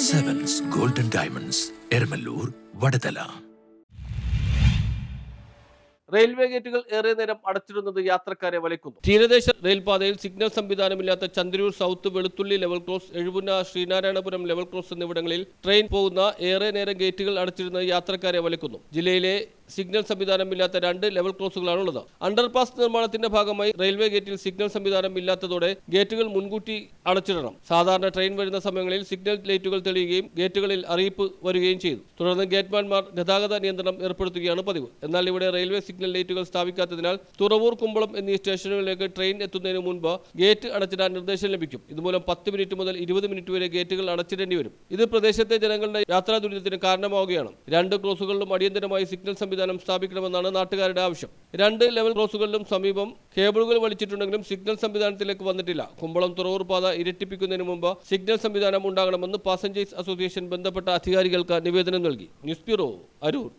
Diamonds Eramalloor Vadathala railway ഗേറ്റുകൾ ഏറെ നേരം അടച്ചിടുന്നത് യാത്രക്കാരെ വലയ്ക്കുന്നു തീരദേശ റെയിൽപാതയിൽ signal സംവിധാനമില്ലാത്ത Chandroor south Veluthulli level cross Ezhupunna Sreenarayanapuram level cross എന്നിവിടങ്ങളിൽ ട്രെയിൻ പോകുന്ന ഏറെ നേരം ഗേറ്റുകൾ അടച്ചിരുന്നത് യാത്രക്കാരെ വലയ്ക്കുന്നു ജില്ലയിലെ സിഗ്നൽ സംവിധാനമില്ലാത്ത രണ്ട് ലെവൽ ക്രോസുകളാണുള്ളത്. അണ്ടർപാസ് നിർമ്മാണത്തിന്റെ ഭാഗമായി റെയിൽവേ ഗേറ്റിൽ സിഗ്നൽ സംവിധാനം ഇല്ലാത്തതോടെ ഗേറ്റുകൾ മുൻകൂട്ടി അടച്ചിടണം. സാധാരണ ട്രെയിൻ വരുന്ന സമയങ്ങളിൽ സിഗ്നൽ ലൈറ്റുകൾ തെളിയുകയും ഗേറ്റുകളിൽ അറിയിപ്പ് വരികയും ചെയ്തു. തുടർന്ന് ഗേറ്റ്മാൻമാർ ഗതാഗത നിയന്ത്രണം ഏർപ്പെടുത്തുകയാണ് പതിവ്. എന്നാൽ ഇവിടെ റെയിൽവേ സിഗ്നൽ ലൈറ്റുകൾ സ്ഥാപിക്കാത്തതിനാൽ തുറവൂർ കുമ്പളം എന്നീ സ്റ്റേഷനുകളിലേക്ക് ട്രെയിൻ എത്തുന്നതിന് മുൻപ് ഗേറ്റ് അടച്ചിടാൻ നിർദ്ദേശം ലഭിക്കും. ഇതുമൂലം പത്ത് മിനിറ്റ് മുതൽ ഇരുപത് മിനിറ്റ് വരെ ഗേറ്റുകൾ അടച്ചിടേണ്ടി വരും. ഇത് പ്രദേശത്തെ ജനങ്ങളുടെ യാത്രാ ദുരിതത്തിന് കാരണമാവുകയാണ്. രണ്ട് ക്രോസുകളിലും അടിയന്തരമായി സിഗ്നൽ സംവിധാനം സ്ഥാപിക്കണമെന്നാണ് നാട്ടുകാരുടെ ആവശ്യം. രണ്ട് ലെവൽ ക്രോസുകളിലും സമീപം കേബിളുകൾ വലിച്ചിട്ടുണ്ടെങ്കിലും സിഗ്നൽ സംവിധാനത്തിലേക്ക് വന്നിട്ടില്ല. കുമ്പളം തുറവൂർ പാത ഇരട്ടിപ്പിക്കുന്നതിന് മുമ്പ് സിഗ്നൽ സംവിധാനം ഉണ്ടാകണമെന്ന് പാസഞ്ചേഴ്സ് അസോസിയേഷൻ ബന്ധപ്പെട്ട അധികാരികൾക്ക് നിവേദനം നൽകി. News bureau Aroor.